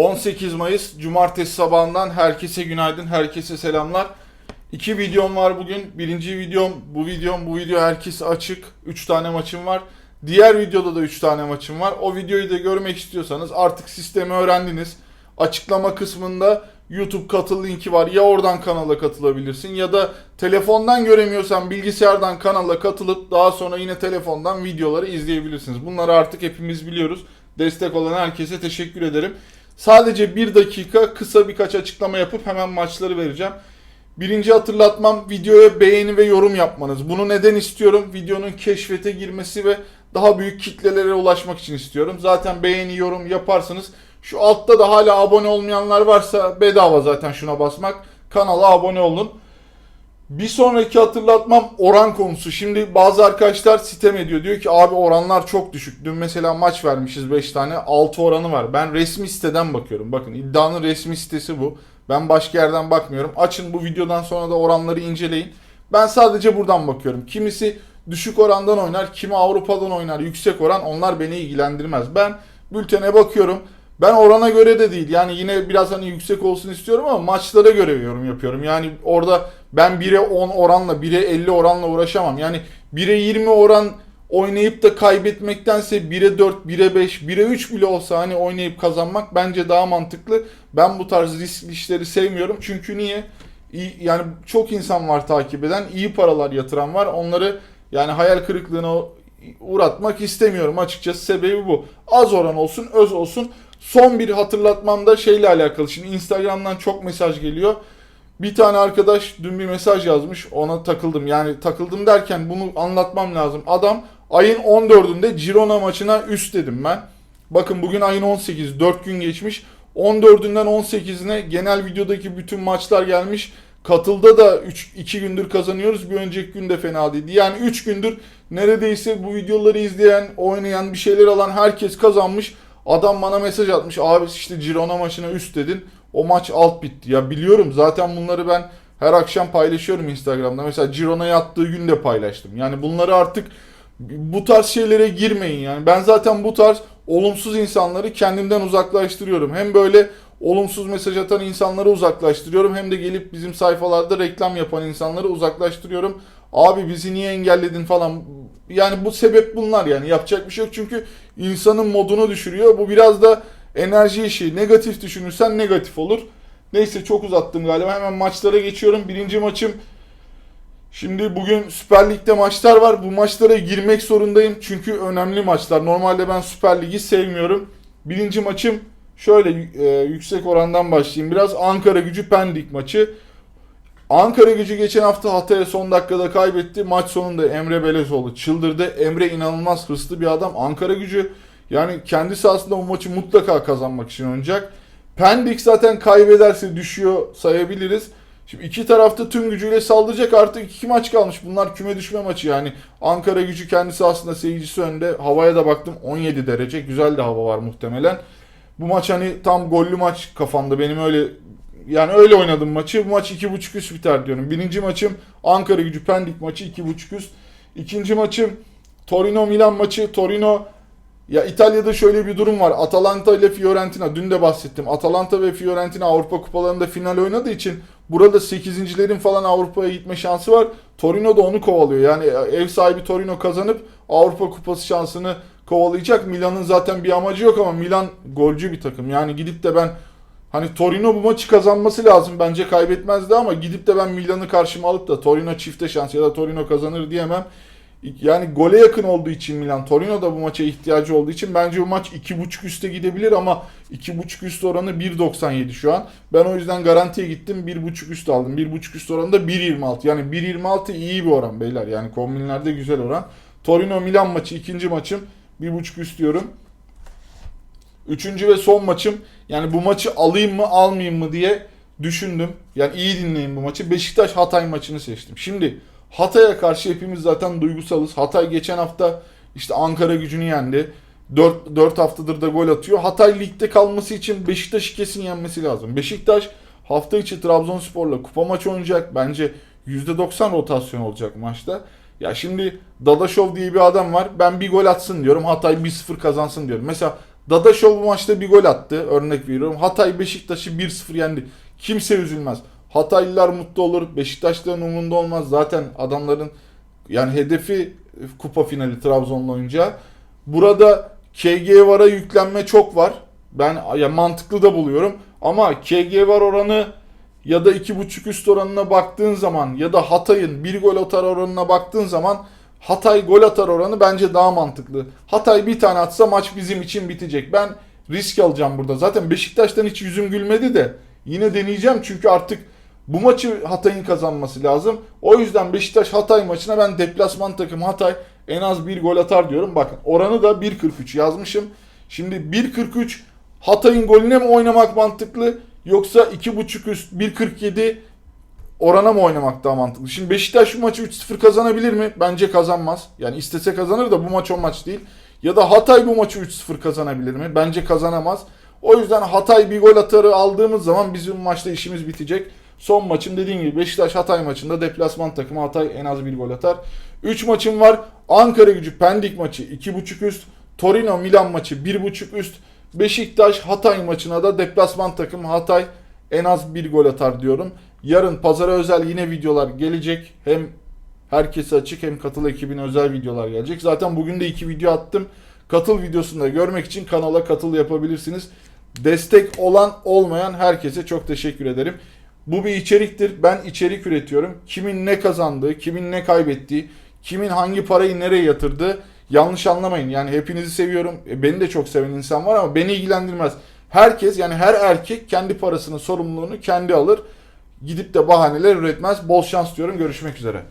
18 Mayıs Cumartesi sabahından herkese günaydın, herkese selamlar. İki videom var bugün. Birinci videom, bu videom, bu video herkese açık. 3 tane maçım var. Diğer videoda da 3 tane maçım var. O videoyu da görmek istiyorsanız artık sistemi öğrendiniz. Açıklama kısmında YouTube katıl linki var. Ya oradan kanala katılabilirsin ya da telefondan göremiyorsan bilgisayardan kanala katılıp daha sonra yine telefondan videoları izleyebilirsiniz. Bunları artık hepimiz biliyoruz. Destek olan herkese teşekkür ederim. Sadece bir dakika kısa birkaç açıklama yapıp hemen maçları vereceğim. Birinci hatırlatmam videoya beğeni ve yorum yapmanız. Bunu neden istiyorum? Videonun keşfete girmesi ve daha büyük kitlelere ulaşmak için istiyorum. Zaten beğeni, yorum yaparsanız şu altta da hala abone olmayanlar varsa bedava zaten şuna basmak. Kanala abone olun. Bir sonraki hatırlatmam oran konusu. Şimdi bazı arkadaşlar sitem ediyor. Diyor ki abi oranlar çok düşük. Dün mesela maç vermişiz 5 tane. 6 oranı var. Ben resmi siteden bakıyorum. Bakın iddianın resmi sitesi bu. Ben başka yerden bakmıyorum. Açın bu videodan sonra da oranları inceleyin. Ben sadece buradan bakıyorum. Kimisi düşük orandan oynar, kimi Avrupa'dan oynar, yüksek oran onlar beni ilgilendirmez. Ben bültene bakıyorum. Ben orana göre de değil. Yani yine biraz hani yüksek olsun istiyorum ama maçlara göre yorum yapıyorum. Yani orada ben 1'e 10 oranla, 1'e 50 oranla uğraşamam. Yani 1'e 20 oran oynayıp da kaybetmektense 1'e 4, 1'e 5, 1'e 3 bile olsa hani oynayıp kazanmak bence daha mantıklı. Ben bu tarz riskli işleri sevmiyorum. Çünkü niye? Yani çok insan var takip eden, iyi paralar yatıran var. Onları yani hayal kırıklığına uğratmak istemiyorum açıkçası. Sebebi bu. Az oran olsun, öz olsun. Son bir hatırlatmam da şeyle alakalı. Şimdi Instagram'dan çok mesaj geliyor. Bir tane arkadaş dün bir mesaj yazmış. Ona takıldım. Yani takıldım derken bunu anlatmam lazım. Adam ayın 14'ünde Girona maçına üst dedim ben. Bakın bugün ayın 18. 4 gün geçmiş. 14'ünden 18'ine genel videodaki bütün maçlar gelmiş. Katılda da 3 2 gündür kazanıyoruz. Bir önceki gün de fena değildi. Yani 3 gündür neredeyse bu videoları izleyen, oynayan, bir şeyler alan herkes kazanmış. Adam bana mesaj atmış. Abi işte Girona maçına üst dedin. O maç alt bitti. Ya biliyorum zaten bunları ben her akşam paylaşıyorum Instagram'da. Mesela Girona'ya attığı gün de paylaştım. Yani bunları artık bu tarz şeylere girmeyin yani. Ben zaten bu tarz olumsuz insanları kendimden uzaklaştırıyorum. Hem böyle olumsuz mesaj atan insanları uzaklaştırıyorum hem de gelip bizim sayfalarda reklam yapan insanları uzaklaştırıyorum. Abi bizi niye engelledin falan. Yani bu sebep bunlar yani yapacak bir şey yok çünkü insanın modunu düşürüyor. Bu biraz da enerji işi. Negatif düşünürsen negatif olur. Neyse çok uzattım galiba. Hemen maçlara geçiyorum. Birinci maçım Şimdi bugün Süper Lig'de maçlar var. Bu maçlara girmek zorundayım çünkü önemli maçlar. Normalde ben Süper Lig'i sevmiyorum. Birinci maçım şöyle e, yüksek orandan başlayayım. Biraz Ankara Gücü Pendik maçı. Ankara Gücü geçen hafta Hatay'a son dakikada kaybetti. Maç sonunda Emre Belezoğlu çıldırdı. Emre inanılmaz hırslı bir adam. Ankara Gücü yani kendisi aslında bu maçı mutlaka kazanmak için oynayacak. Pendik zaten kaybederse düşüyor sayabiliriz. Şimdi iki tarafta tüm gücüyle saldıracak artık iki maç kalmış. Bunlar küme düşme maçı yani. Ankara gücü kendisi aslında seyircisi önde. Havaya da baktım 17 derece. Güzel de hava var muhtemelen. Bu maç hani tam gollü maç kafamda. Benim öyle yani öyle oynadım maçı. Bu maç 2.5 üst biter diyorum. Birinci maçım Ankara gücü Pendik maçı 2.5 üst. İkinci maçım Torino Milan maçı. Torino ya İtalya'da şöyle bir durum var. Atalanta ile Fiorentina dün de bahsettim. Atalanta ve Fiorentina Avrupa kupalarında final oynadığı için burada 8.lerin falan Avrupa'ya gitme şansı var. Torino da onu kovalıyor. Yani ev sahibi Torino kazanıp Avrupa kupası şansını kovalayacak. Milan'ın zaten bir amacı yok ama Milan golcü bir takım. Yani gidip de ben hani Torino bu maçı kazanması lazım. Bence kaybetmezdi ama gidip de ben Milan'ı karşıma alıp da Torino çifte şans ya da Torino kazanır diyemem. Yani gole yakın olduğu için Milan, Torino da bu maça ihtiyacı olduğu için bence bu maç 2.5 üste gidebilir ama 2.5 üst oranı 1.97 şu an. Ben o yüzden garantiye gittim 1.5 üst aldım. 1.5 üst oranı da 1.26. Yani 1.26 iyi bir oran beyler. Yani kombinlerde güzel oran. Torino Milan maçı ikinci maçım 1.5 üst diyorum. Üçüncü ve son maçım yani bu maçı alayım mı almayayım mı diye düşündüm. Yani iyi dinleyin bu maçı. Beşiktaş Hatay maçını seçtim. Şimdi Hatay'a karşı hepimiz zaten duygusalız. Hatay geçen hafta işte Ankara gücünü yendi. 4, 4 haftadır da gol atıyor. Hatay ligde kalması için Beşiktaş'ı kesin yenmesi lazım. Beşiktaş hafta içi Trabzonspor'la kupa maçı oynayacak. Bence %90 rotasyon olacak maçta. Ya şimdi Dadaşov diye bir adam var. Ben bir gol atsın diyorum. Hatay 1-0 kazansın diyorum. Mesela Dadaşov bu maçta bir gol attı. Örnek veriyorum. Hatay Beşiktaş'ı 1-0 yendi. Kimse üzülmez. Hataylılar mutlu olur. Beşiktaşların umurunda olmaz. Zaten adamların yani hedefi kupa finali Trabzon'la oynayacağı. Burada KG VAR'a yüklenme çok var. Ben ya mantıklı da buluyorum. Ama KG VAR oranı ya da 2.5 üst oranına baktığın zaman ya da Hatay'ın bir gol atar oranına baktığın zaman Hatay gol atar oranı bence daha mantıklı. Hatay bir tane atsa maç bizim için bitecek. Ben risk alacağım burada. Zaten Beşiktaş'tan hiç yüzüm gülmedi de yine deneyeceğim çünkü artık bu maçı Hatay'ın kazanması lazım. O yüzden Beşiktaş Hatay maçına ben deplasman takım Hatay en az bir gol atar diyorum. Bakın oranı da 1.43 yazmışım. Şimdi 1.43 Hatay'ın golüne mi oynamak mantıklı yoksa 2.5 üst 1.47 orana mı oynamak daha mantıklı? Şimdi Beşiktaş bu maçı 3-0 kazanabilir mi? Bence kazanmaz. Yani istese kazanır da bu maç o maç değil. Ya da Hatay bu maçı 3-0 kazanabilir mi? Bence kazanamaz. O yüzden Hatay bir gol atarı aldığımız zaman bizim maçta işimiz bitecek. Son maçım dediğim gibi Beşiktaş Hatay maçında deplasman takımı Hatay en az bir gol atar. 3 maçım var. Ankara gücü Pendik maçı 2.5 üst. Torino Milan maçı 1.5 üst. Beşiktaş Hatay maçına da deplasman takım Hatay en az bir gol atar diyorum. Yarın pazara özel yine videolar gelecek. Hem herkese açık hem katıl ekibine özel videolar gelecek. Zaten bugün de iki video attım. Katıl videosunu da görmek için kanala katıl yapabilirsiniz. Destek olan olmayan herkese çok teşekkür ederim. Bu bir içeriktir. Ben içerik üretiyorum. Kimin ne kazandığı, kimin ne kaybettiği, kimin hangi parayı nereye yatırdığı yanlış anlamayın. Yani hepinizi seviyorum. E, beni de çok seven insan var ama beni ilgilendirmez. Herkes yani her erkek kendi parasının sorumluluğunu kendi alır. Gidip de bahaneler üretmez. Bol şans diyorum. Görüşmek üzere.